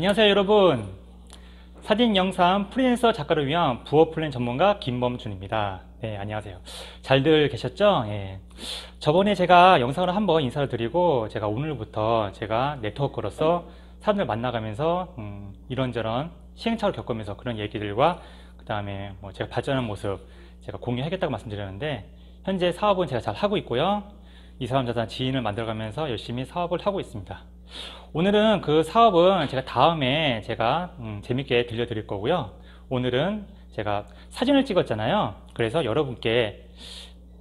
안녕하세요 여러분. 사진 영상 프리랜서 작가를 위한 부업 플랜 전문가 김범준입니다. 네 안녕하세요. 잘들 계셨죠? 예. 저번에 제가 영상을 한번 인사를 드리고 제가 오늘부터 제가 네트워커로서 사람들 만나가면서 음, 이런저런 시행착오를 겪으면서 그런 얘기들과 그 다음에 뭐 제가 발전한 모습 제가 공유하겠다고 말씀드렸는데 현재 사업은 제가 잘 하고 있고요. 이 사람 자산 지인을 만들어가면서 열심히 사업을 하고 있습니다 오늘은 그 사업은 제가 다음에 제가 음, 재밌게 들려드릴 거고요. 오늘은 제가 사진을 찍었잖아요. 그래서 여러분께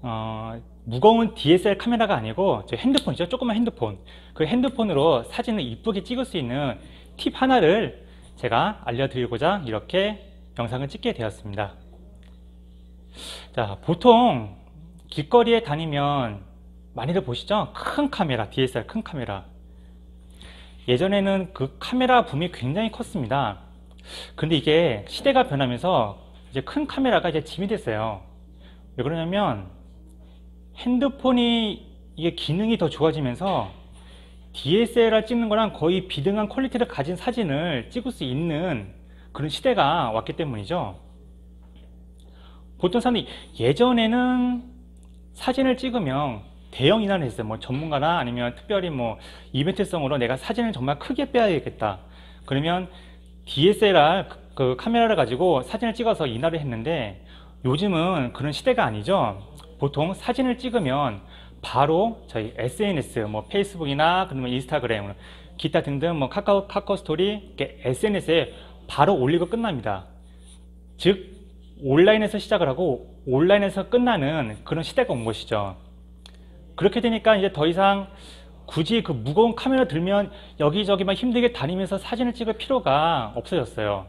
어, 무거운 DSLR 카메라가 아니고 저 핸드폰이죠. 조그만 핸드폰. 그 핸드폰으로 사진을 이쁘게 찍을 수 있는 팁 하나를 제가 알려드리고자 이렇게 영상을 찍게 되었습니다. 자, 보통 길거리에 다니면 많이들 보시죠? 큰 카메라, DSLR 큰 카메라. 예전에는 그 카메라 붐이 굉장히 컸습니다. 근데 이게 시대가 변하면서 이제 큰 카메라가 이제 짐이 됐어요. 왜 그러냐면 핸드폰이 이게 기능이 더 좋아지면서 DSLR 찍는 거랑 거의 비등한 퀄리티를 가진 사진을 찍을 수 있는 그런 시대가 왔기 때문이죠. 보통 사람들이 예전에는 사진을 찍으면 대형 했어요. 뭐 전문가나 아니면 특별히 뭐 이벤트성으로 내가 사진을 정말 크게 빼야겠다. 그러면 DSLR 그, 그 카메라를 가지고 사진을 찍어서 인화를 했는데 요즘은 그런 시대가 아니죠. 보통 사진을 찍으면 바로 저희 SNS, 뭐 페이스북이나 그러면 인스타그램, 기타 등등 뭐 카카오 카카오 스토리 SNS에 바로 올리고 끝납니다. 즉 온라인에서 시작을 하고 온라인에서 끝나는 그런 시대가 온 것이죠. 그렇게 되니까 이제 더 이상 굳이 그 무거운 카메라 들면 여기저기 막 힘들게 다니면서 사진을 찍을 필요가 없어졌어요.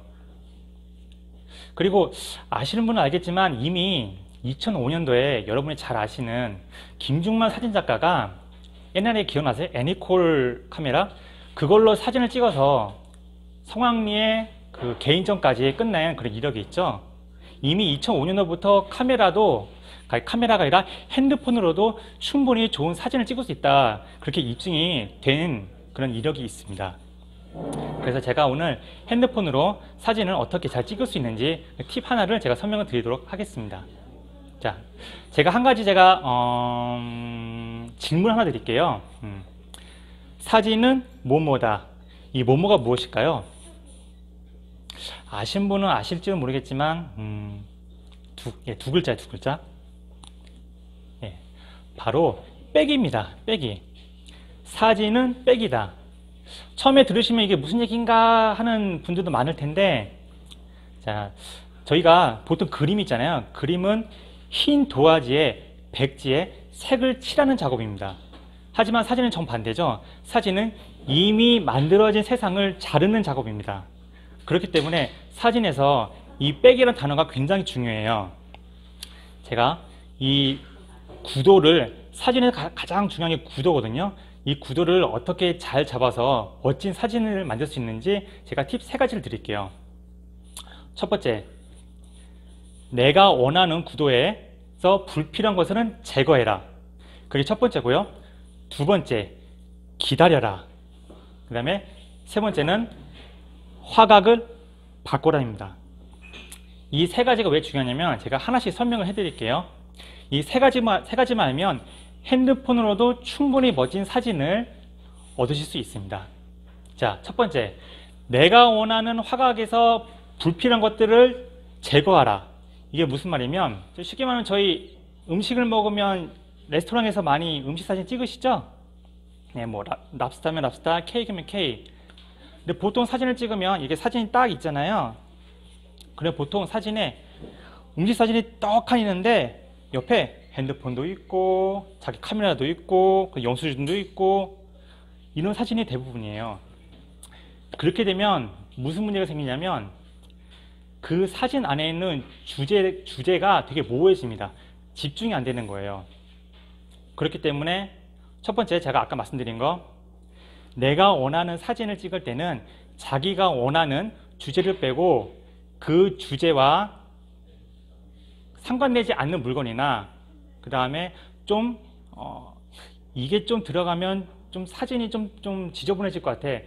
그리고 아시는 분은 알겠지만 이미 2005년도에 여러분이 잘 아시는 김중만 사진작가가 옛날에 기억나세요? 애니콜 카메라? 그걸로 사진을 찍어서 성황리의 그 개인전까지 끝낸 그런 이력이 있죠. 이미 2005년도부터 카메라도 카메라가 아니라 핸드폰으로도 충분히 좋은 사진을 찍을 수 있다. 그렇게 입증이 된 그런 이력이 있습니다. 그래서 제가 오늘 핸드폰으로 사진을 어떻게 잘 찍을 수 있는지 팁 하나를 제가 설명을 드리도록 하겠습니다. 자, 제가 한 가지 제가 어... 음, 질문 하나 드릴게요. 음. 사진은 뭐뭐다. 이 뭐뭐가 무엇일까요? 아신 분은 아실지는 모르겠지만 음, 두, 예, 두 글자, 두 글자. 바로 빼기입니다. 빼기. 사진은 빼기다. 처음에 들으시면 이게 무슨 얘기인가 하는 분들도 많을 텐데 자 저희가 보통 그림 있잖아요. 그림은 흰 도화지에 백지에 색을 칠하는 작업입니다. 하지만 사진은 정반대죠. 사진은 이미 만들어진 세상을 자르는 작업입니다. 그렇기 때문에 사진에서 이 빼기라는 단어가 굉장히 중요해요. 제가 이 구도를 사진의 가장 중요한 게 구도거든요. 이 구도를 어떻게 잘 잡아서 멋진 사진을 만들 수 있는지 제가 팁 세 가지를 드릴게요. 첫 번째, 내가 원하는 구도에서 불필요한 것은 제거해라. 그게 첫 번째고요. 두 번째, 기다려라. 그 다음에 세 번째는 화각을 바꿔라입니다. 이 세 가지가 왜 중요하냐면 제가 하나씩 설명을 해드릴게요. 이 세 가지만, 세 가지만 알면 핸드폰으로도 충분히 멋진 사진을 얻으실 수 있습니다. 자, 첫 번째. 내가 원하는 화각에서 불필요한 것들을 제거하라. 이게 무슨 말이면, 쉽게 말하면 저희 음식을 먹으면 레스토랑에서 많이 음식 사진 찍으시죠? 네, 뭐, 랍스타면 랍스타, 케이크면 케이크. 근데 보통 사진을 찍으면 이게 사진이 딱 있잖아요. 그래 보통 사진에 음식 사진이 떡하니 있는데 옆에 핸드폰도 있고 자기 카메라도 있고 그 영수증도 있고 이런 사진이 대부분이에요. 그렇게 되면 무슨 문제가 생기냐면 그 사진 안에 있는 주제, 주제가 되게 모호해집니다. 집중이 안 되는 거예요. 그렇기 때문에 첫 번째 제가 아까 말씀드린 거 내가 원하는 사진을 찍을 때는 자기가 원하는 주제를 빼고 그 주제와 상관되지 않는 물건이나 그 다음에 좀 어, 이게 좀 들어가면 좀 사진이 좀, 좀 지저분해질 것 같아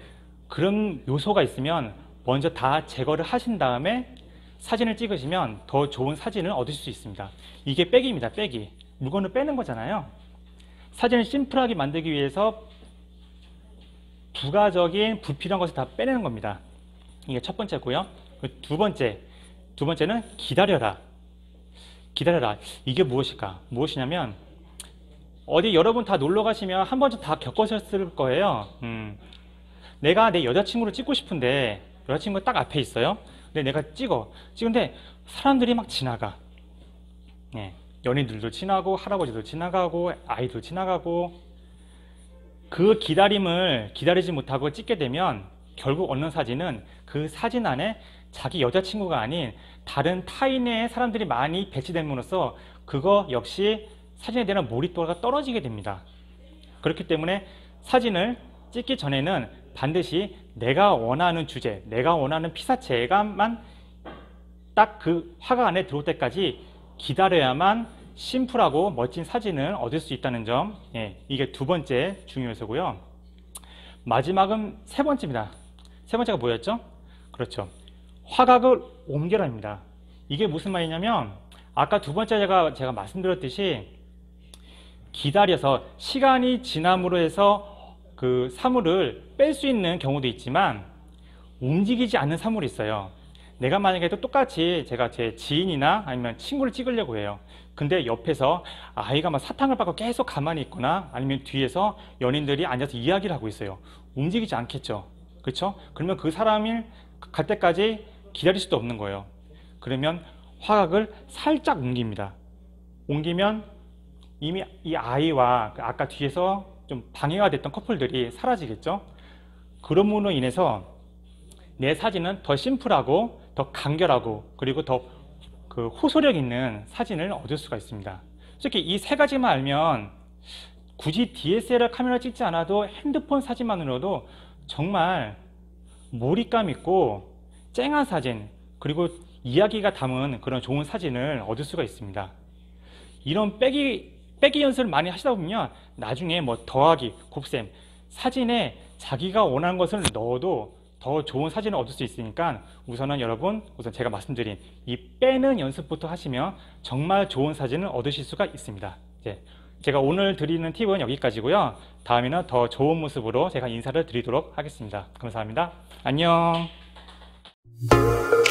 그런 요소가 있으면 먼저 다 제거를 하신 다음에 사진을 찍으시면 더 좋은 사진을 얻으실 수 있습니다. 이게 빼기입니다. 빼기. 물건을 빼는 거잖아요. 사진을 심플하게 만들기 위해서 부가적인 불필요한 것을 다 빼내는 겁니다. 이게 첫 번째고요. 그두 번째, 두 번째는 기다려라. 기다려라. 이게 무엇일까? 무엇이냐면 어디 여러분 다 놀러 가시면 한 번쯤 다 겪으셨을 거예요. 음, 내가 내 여자친구를 찍고 싶은데 여자친구가 딱 앞에 있어요. 근데 내가 찍어. 찍은데 사람들이 막 지나가. 예, 연인들도 지나고 할아버지도 지나가고 아이도 지나가고 그 기다림을 기다리지 못하고 찍게 되면 결국 얻는 사진은 그 사진 안에 자기 여자친구가 아닌 다른 타인의 사람들이 많이 배치됨으로써 그거 역시 사진에 대한 몰입도가 떨어지게 됩니다. 그렇기 때문에 사진을 찍기 전에는 반드시 내가 원하는 주제, 내가 원하는 피사체가만 딱 그 화가 안에 들어올 때까지 기다려야만 심플하고 멋진 사진을 얻을 수 있다는 점, 예, 이게 두 번째 중요 요소고요. 마지막은 세 번째입니다. 세 번째가 뭐였죠? 그렇죠. 화각을 옮겨라입니다. 이게 무슨 말이냐면 아까 두 번째 제가 제가 말씀드렸듯이 기다려서 시간이 지남으로 해서 그 사물을 뺄 수 있는 경우도 있지만 움직이지 않는 사물이 있어요. 내가 만약에 또 똑같이 제가 제 지인이나 아니면 친구를 찍으려고 해요. 근데 옆에서 아이가 막 사탕을 받고 계속 가만히 있거나 아니면 뒤에서 연인들이 앉아서 이야기를 하고 있어요. 움직이지 않겠죠. 그렇죠? 그러면 그 사람이 갈 때까지 기다릴 수도 없는 거예요. 그러면 화각을 살짝 옮깁니다. 옮기면 이미 이 아이와 그 아까 뒤에서 좀 방해가 됐던 커플들이 사라지겠죠. 그럼으로 인해서 내 사진은 더 심플하고 더 간결하고 그리고 더 그 호소력 있는 사진을 얻을 수가 있습니다. 솔직히 이 세 가지만 알면 굳이 DSLR 카메라 찍지 않아도 핸드폰 사진만으로도 정말 몰입감 있고 쨍한 사진 그리고 이야기가 담은 그런 좋은 사진을 얻을 수가 있습니다. 이런 빼기 빼기 연습을 많이 하시다 보면 나중에 뭐 더하기, 곱셈 사진에 자기가 원하는 것을 넣어도 더 좋은 사진을 얻을 수 있으니까 우선은 여러분 우선 제가 말씀드린 이 빼는 연습부터 하시면 정말 좋은 사진을 얻으실 수가 있습니다. 제가 오늘 드리는 팁은 여기까지고요. 다음에는 더 좋은 모습으로 제가 인사를 드리도록 하겠습니다. 감사합니다. 안녕. Thank you.